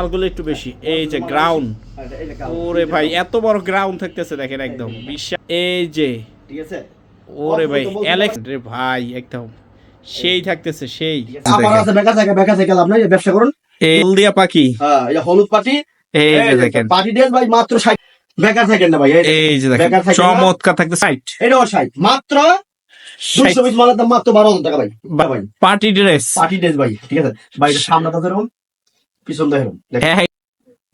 মালগুলো একটু বেশি। এই যে গ্রাউন্ড ওরে ভাই এত বড় গ্রাউন্ড থাকতেছে দেখেন একদম। বিশ্বাস এই যে। ঠিক আছে ওরে ভাই অ্যালেক্স রে ভাই একদম। সেই থাকতেছে সেই। আমার আছে বেকার থাকে বেকার সাইকেল আপনি এই ব্যবসা করুন। এই হলদিয়া পাখি। হ্যাঁ এই হলুদ পাটি এই যে দেখেন। পাটি ড্রেস ভাই মাত্র ষাট। বেকার সাইকেল না ভাই এই- যে দেখেন? চমৎকার থাকতে সাইট এটাও ষাট। মাত্র মাত্র বারো হাজার টাকা ভাই। Party dress. পার্টি ড্রেস ভাই ঠিক আছে। ভাই সামনে তো এরকম পিছন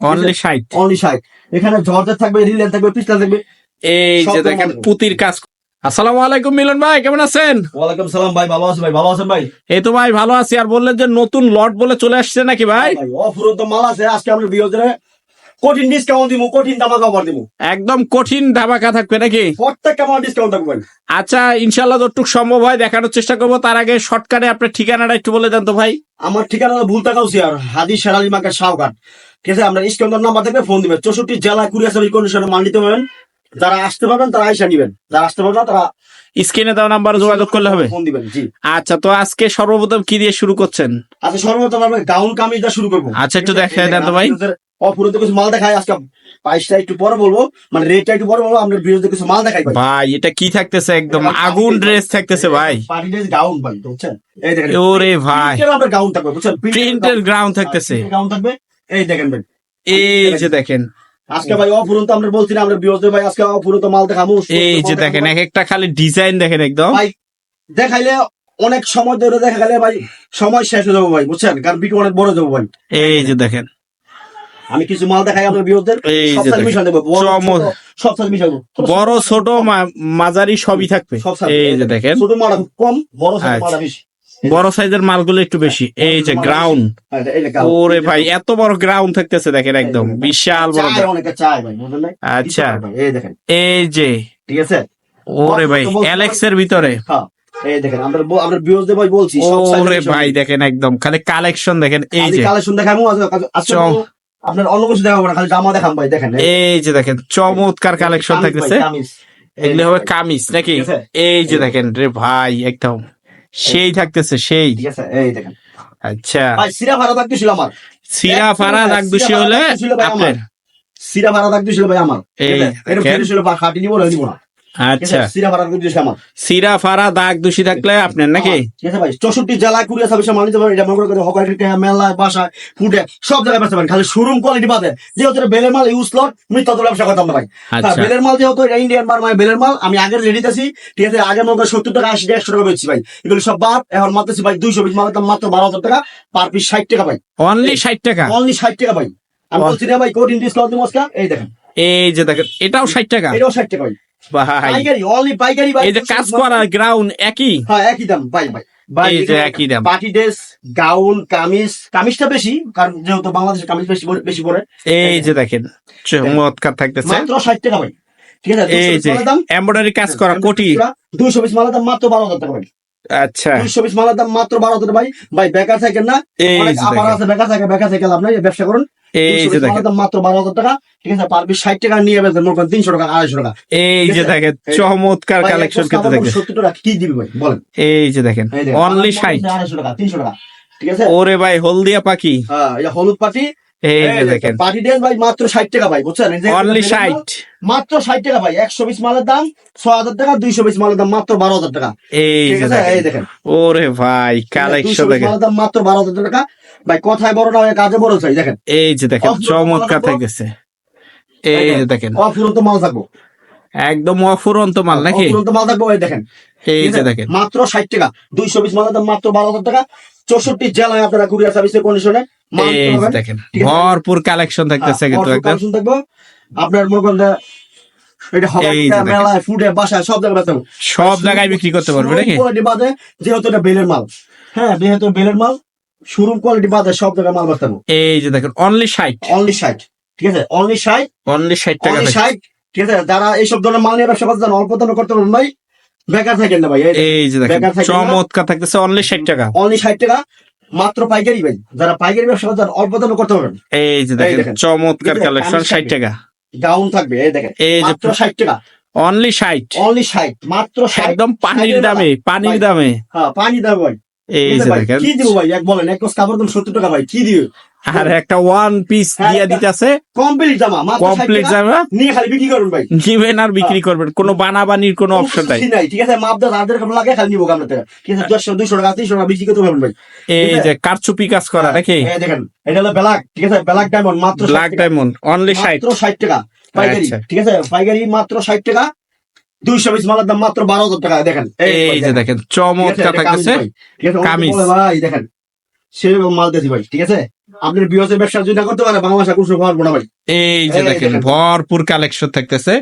অনলি অনলি ষাট এখানে জর্জের থাকবে রিলেন থাকবে পিস্টল থাকবে। এই যে দেখেন। পুতির কাজ। আসসালামু আলাইকুম মিলন ভাই কেমন আছেন? ওয়ালাইকুম সালাম ভাই ভালো আছেন ভাই ভালো আছেন ভাই? এই তো ভাই ভালো আছি। আর বললেন যে নতুন লট বলে চলে আসছে নাকি ভাই? ভাই অফুরন্ত মাল আছে আজকে আমরা বিয়োজনে কঠিন ডিসকাউন্ট দিব কঠিন দামা কভার দিব একদম কঠিন ধামাকা থাকবে নাকি? প্রত্যেকটা মাল ডিসকাউন্ট থাকবে আচ্ছা ইনশাল্লাহ যতটুকু সম্ভব হয় দেখানোর চেষ্টা করব। তার আগে শর্টকাটে আপনার ঠিকানাটা একটু বলে দেন তো ভাই। আমার ঠিকানা ভুল হাদিস শেরালি মার্কেট ঠিক আছে আমরা নাম্বার থাকবে ফোন দিবেন। চৌষট্টি জেলা কুরিয়ার সার্ভিস কন্ডিশনে মাল নিতে পারবেন। যারা আসতে পারবেন তারা আইসা নিবেন। যারা আসতে পারবেন তারা স্ক্রিনে দেওয়া নাম্বার যোগাযোগ করলে হবে। ফোন দিবেন জি। আচ্ছা তো আজকে সর্বপ্রথম কি দিয়ে শুরু করছেন? আচ্ছা সর্বপ্রথম আমরা গাউন কামিজটা শুরু করব। আচ্ছা, একটু দেখায় দেন তো ভাই। অপুরন্ত কিছু মাল আজকে একটু পরে বলব। মানে রেটটা একটু পরে বলব আমরা বিরুদ্ধে কিছু মাল দেখাই ভাই। এটা কি থাকতেছে একদম? আগুন ড্রেস থাকতেছে ভাই। পার্টি ড্রেস গাউন ভাই বুঝছেন? এই দেখেন ওরে ভাই। প্রিন্টের আপনার গাউন থাকবে বুঝছেন? প্রিন্টের গ্রাউন্ড থাকতেছে। গাউন থাকবে। এই দেখেন ভাই। এই যে দেখেন। আজকে ভাই অপুরন্ত আমরা বলছি না আমরা বিরুদ্ধে ভাই আজকে অপুরন্ত মাল দেখাবো এই যে দেখেন এক একটা খালি ডিজাইন দেখেন একদম। ভাই দেখাইলে অনেক সময় ধরে দেখা গেলে ভাই সময় শেষ হয়ে যাব ভাই বুঝছেন? কারণ বিটু অনেক বড় যাব ভাই। এই যে দেখেন। আমি কিছু মাল দেখাই আপনার বিরোধের সব সাইজ ছোট, মিশাবো বড় ছোট মাঝারি সবই থাকবে। এই যে দেখেন। ছোট মাল কম বড় সাইজ আচ্ছা। মাল বেশি। বড় সাইজের মালগুলো একটু বেশি। এই যে গ্রাউন্ড হ্যাঁ। ওরে ভাই এত বড় গ্রাউন্ড থাকতেছে দেখেন একদম। বিশাল বড় আচ্ছা। এই দেখেন। এই যে। ঠিক আছে? ওরে ভাই অ্যালেক্স এর ভিতরে। হ্যাঁ এই দেখেন আমরা আমরা ভাই বলছি ওরে ভাই দেখেন একদম খালি কালেকশন দেখেন। এই যে। কালেকশন আজকে- আপনার অন্য কিছু দেখাবো না খালি জামা দেখাম ভাই দেখেন। এই- যে দেখেন চমৎকার কালেকশন থাকতেছে। এগুলো হবে কামিজ নাকি? এই যে দেখেন রে ভাই একদম। সেই থাকতেছে সেই। ঠিক আছে এই দেখেন। আচ্ছা। সিরা ভাড়া থাকতে ছিল আমার। সিরা ফারা দাগ দোষী হলে দাগ আপনার। সিরা ভাড়া থাকতে ছিল ভাই আমার। এই ঠিক আছে? এরকম দেখেন। ফেরে ছিল বা খাটি নিবো না নিবো না। আচ্ছা? সিরা আমার। ফারা দাগ দোষী থাকলে আপনার নাকি? ঠিক আছে ভাই চৌষট্টি জেলায় কুড়িয়া মাল এটা মনে করে হকারি মেলা বাসায় ফুটে সব জায়গায় বেচতে পারেন খালি শোরুম কোয়ালিটি বাদে যেহেতু বেলের মাল ইউজ লট আমি তত ব্যবসা করতাম না ভাই। হ্যাঁ, আচ্ছা। বেলের মাল যেহেতু এটা ইন্ডিয়ান মাল মানে বেলের মাল আমি আগের রেডিতে আছি ঠিক আছে আগে মনে করেন সত্তর টাকা আশি টাকা একশো টাকা বেচছি ভাই। এগুলো সব বাদ এখন মারতেছি ভাই দুইশো পিস মালের মাত্র বারো হাজার টাকা পার পিস ষাট টাকা ভাই। অনলি ষাট টাকা? অনলি ষাট টাকা ভাই। আমি বলছি না ভাই কোটিন ডিসকাউন্ট দিব এই দেখেন। এই যে দেখেন এটাও ষাট টাকা? এটাও ষাট টাকা ভাই। ভাই অনলি পাইকারি এই যে কাজ করা গ্রাউন্ড একই? হ্যাঁ একই দাম ভাই ভাই ভাই এই যে একই দাম। পার্টি ড্রেস গাউন কামিজ কামিজটা বেশি কারণ যেহেতু বাংলাদেশের কামিজ বেশি পরে- বেশি পরে। এই যে দেখেন চমৎকার থাকতেছে। মাত্র ষাট টাকা ভাই। ঠিক আছে এই যে এমব্রয়ডারি কাজ করা কোটি। দুইশো পিস মালের দাম মাত্র বারো হাজার টাকা ভাই। আচ্ছা। দুইশো পিস মালের দাম মাত্র বারো হাজার ভাই। ভাই বেকার সাইকেল না? এই আছে বেকার সাইকেল বেকার সাইকেল আপনার ব্যবসা করুন। এই যে দেখেন। মাত্র বারো হাজার টাকা ঠিক আছে? পার ষাট টাকা নিয়ে মনে করেন তিনশো টাকা আড়াইশো টাকা। এই যে দেখেন চমৎকার কালেকশন কিন্তু দেখেন। সত্তর টাকা কি দিবি ভাই? বলেন। এই যে দেখেন অনলি ষাট আড়াইশো টাকা তিনশো টাকা ঠিক আছে? ওরে ভাই হলদিয়া পাখি। হ্যাঁ হলুদ পাটি এই দেখেন। পার্টি ড্রেস ভাই মাত্র ষাট টাকা ভাই বুঝছেন? অনলি ষাট। মাত্র ষাট টাকা ভাই একশো পিস মালের দাম ছয় হাজার টাকা দুইশো পিস মালের দাম মাত্র বারো হাজার টাকা। এই এই দেখেন। ওরে ভাই কালেকশন 200 দেখেন। মালের দাম মাত্র বারো হাজার টাকা। ভাই কথায় বড় না কাজে বড় চাই দেখেন। এই যে দেখেন চমৎকার থাকতেছে। এই যে দেখেন অফুরন্ত মাল থাকব। একদম অফুরন্ত মাল নাকি? অফুরন্ত মাল থাকব এই দেখেন। এই যে দেখেন। মাত্র ষাট টাকা দুইশো পিস মালের দাম মাত্র বারো হাজার টাকা। চৌষট্টি জেলায় আপনারা কুরিয়ার সার্ভিসের কন্ডিশনে দেখেন ভরপুর কালেকশন থাকতেছে হ্যাঁ, কিন্তু অল্প একদম। থাকব আপনার মনে করেন এটা। মেলায় ফুটে বাসায় সব জায়গায় বেচতে সব জায়গায় বিক্রি করতে পারবে নাকি? কোয়ালিটি বাদে যেহেতু এটা বেলের মাল। হ্যাঁ যেহেতু বেলের মাল শোরুম কোয়ালিটি বাদে সব জায়গায় মাল বেচতে এই যে দেখেন অনলি ষাট। অনলি ষাট ঠিক আছে? অনলি ষাট অনলি ষাট টাকা। ষাট ঠিক আছে? যারা এইসব ধরনের মাল নিয়ে ব্যবসা করতে চান অল্প দামে করতে পারবেন ভাই। বেকার থাকেন না ভাই এই যে দেখেন। চমৎকার থাকতেছে অনলি ষাট টাকা। অনলি ষাট টাকা মাত্র পাইকারি ভাই। যারা পাইকারি ব্যবসা যারা অল্প দামে করতে পারবেন। এই যে দেখেন। চমৎকার কালেকশন ষাট টাকা। গাউন থাকবে এই দেখেন। এই যে মাত্র ষাট টাকা। অনলি ষাট। অনলি ষাট মাত্র একদম পানির দামে পানির দামে। হ্যাঁ পানি দামে ভাই। এই যে দেখেন। কি দিব ভাই? এক বলেন এক কাপড় দাম সত্তর টাকা ভাই। কি দিবে? আর একটা ওয়ান পিস হ্যাঁ, দিয়া একটা- দিতেছে। কমপ্লিট জামা কমপ্লিট জামা। নিয়ে খালি বিক্রি করবেন ভাই। নিবেন আর বিক্রি করবেন। কোনো বানাবানির কোনো অপশন নাই। ঠিক আছে? মাপ দাস হাজার কেমন লাগে খালি নিবো থেকে ঠিক আছে দেড়শো দুশো টাকা তিনশো টাকা বিক্রি করতে পারবেন ভাই। এই যে কারচুপি কাজ করা নাকি? এই দেখেন এটা হলো ব্ল্যাক ঠিক আছে? ব্ল্যাক ডায়মন্ড মাত্র 60 ব্ল্যাক। ডায়মন্ড অনলি ষাট। মাত্র ষাট টাকা। পাইকারি আচ্ছা। ঠিক আছে? পাইকারি মাত্র ষাট টাকা। দুইশো পিস মালের দাম মাত্র বারো হাজার টাকা দেখেন। এই যে দেখেন। চমৎকার থাকতেছে। আছে, কামিজ। ভাই দেখেন। সেরকম মাল দিয়েছি ভাই ঠিক আছে? আপনার বিহসের ব্যবসা যদি না করতে পারে বাংলা ভাষা না ভাই। এই যে দেখেন। ভরপুর কালেকশন থাকতেছে।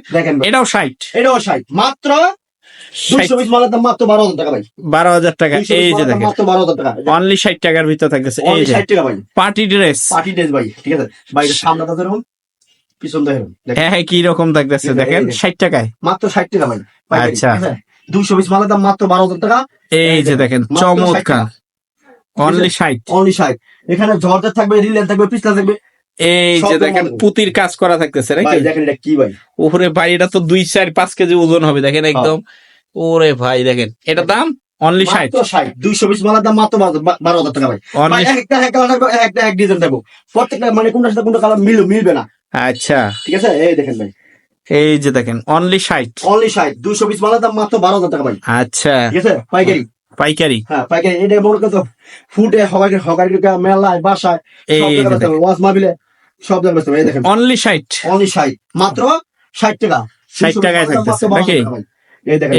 এটাও ষাট। এটাও ষাট। মাত্র দুইশো পিস মালের দাম মাত্র বারো হাজার টাকা ভাই। বারো হাজার টাকা। 200 এই যে দেখেন। মাত্র বারো হাজার টাকা। অনলি ষাট টাকার ভিতর থাকতেছে। এই যে 60 টাকা ভাই। পার্টি ড্রেস পার্টি ড্রেস ভাই ঠিক আছে। ভাই সামনে তাদের পিছন দেখেন দেখেন। হ্যাঁ হ্যাঁ কি রকম থাকতেছে দেখেন। ষাট টাকায়। মাত্র ষাট টাকা ভাই। আচ্ছা। দুইশো পিস মালের দাম মাত্র বারো হাজার টাকা। এই যে দেখেন। চমৎকার। অনলি ষাট অনলি ষাট এখানে জর্জের থাকবে রিলেন থাকবে পিছলা থাকবে এই যে দেখেন। পুতির কাজ করা থাকতেছে নাকি? দেখেন এটা কি ভাই? উপরে ভাই এটা তো দুই চার পাঁচ কেজি ওজন হবে দেখেন একদম। ওরে ভাই দেখেন। এটা দাম? অনলি ষাট মাত্র ষাট দুইশো পিস মালের দাম মাত্র বারো- হাজার টাকা ভাই। একটা এক কালার থাকবে একটা এক ডিজাইন থাকব প্রত্যেকটা মানে কোনটার সাথে কোনটা কালার মিল মিলবে না। আচ্ছা। ঠিক আছে? এই দেখেন ভাই। এই যে দেখেন অনলি ষাট অনলি ষাট দুইশো পিস মালের দাম মাত্র বারো হাজার টাকা ভাই। আচ্ছা। ঠিক আছে? পাইকারি। পাইকারি? হ্যাঁ পাইকারি। এটা মনে করতো ফুটে হকারি হকারি মেলায় বাসায়। ওয়াজ মাহবিলে সব জায়গায় বেচতে এই দেখেন। অনলি ষাট। অনলি ষাট। মাত্র ষাট টাকা। 60 টাকায় থাকতেছে, নাকি?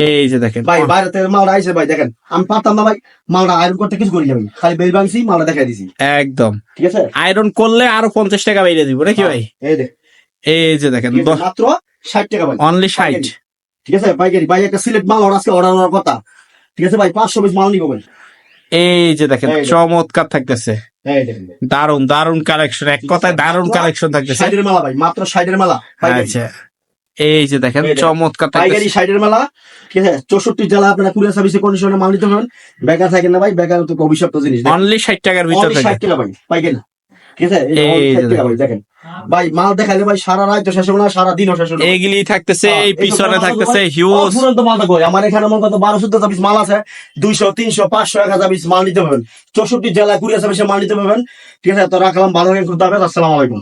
এই যে দেখেন। ভাই বাইরে থেকে মালটা আইসে ভাই দেখেন। আমি পারতাম না ভাই। মালটা আয়রন করতে কিছু করি না ভাই। খালি বেল ভাঙছি মালটা দেখাই দিছি। একদম। ঠিক আছে? আয়রন করলে আরও পঞ্চাশ টাকা বেড়ে দিব নাকি ভাই? এই দেখ। এই যে দেখেন মাত্র ষাট টাকা ভাই। অনলি ষাট। ঠিক আছে পাইকারি। ভাই একটা সিলেট মাল আজকে অর্ডার কথা। ঠিক আছে ভাই পাঁচশো পিস মাল নিবো ভাই। এই যে দেখেন চমৎকার থাকতেছে। দারুণ দারুণ কালেকশন এক কথায় দারুণ কালেকশন থাকতেছে। সাইডের মেলা ভাই মাত্র সাইডের মেলা আচ্ছা এই যে দেখেন চমৎকার পাইকারি সাইডের মেলা ঠিক আছে? চৌষট্টি জেলা আপনারা কুরিয়ার সার্ভিসে কন্ডিশনে মাল নিতে পারবেন বেকার থাকেন না ভাই বেকার তো অভিশপ্ত জিনিস অনলি ষাট টাকার ভিতর ষাট টাকা ভাই পাইকারি। ঠিক আছে? এই এই only যে 60 টাকা ভাই দেখেন। ভাই মাল দেখাইলে ভাই সারা রাত তো শেষ না সারা দিনও শেষ থাকতেছে এই পিছনে থাকতেছে হিউজ অফুরন্ত মাল তো আমার এখানে মনে পিস মাল আছে দুইশো তিনশো পাঁচশো এক হাজার পিস মাল নিতে পারবেন। চৌষট্টি জেলা কুড়ি সার্ভিসে মাল নিতে পারবেন। ঠিক আছে তো রাখলাম ভালো আসসালামু আলাইকুম।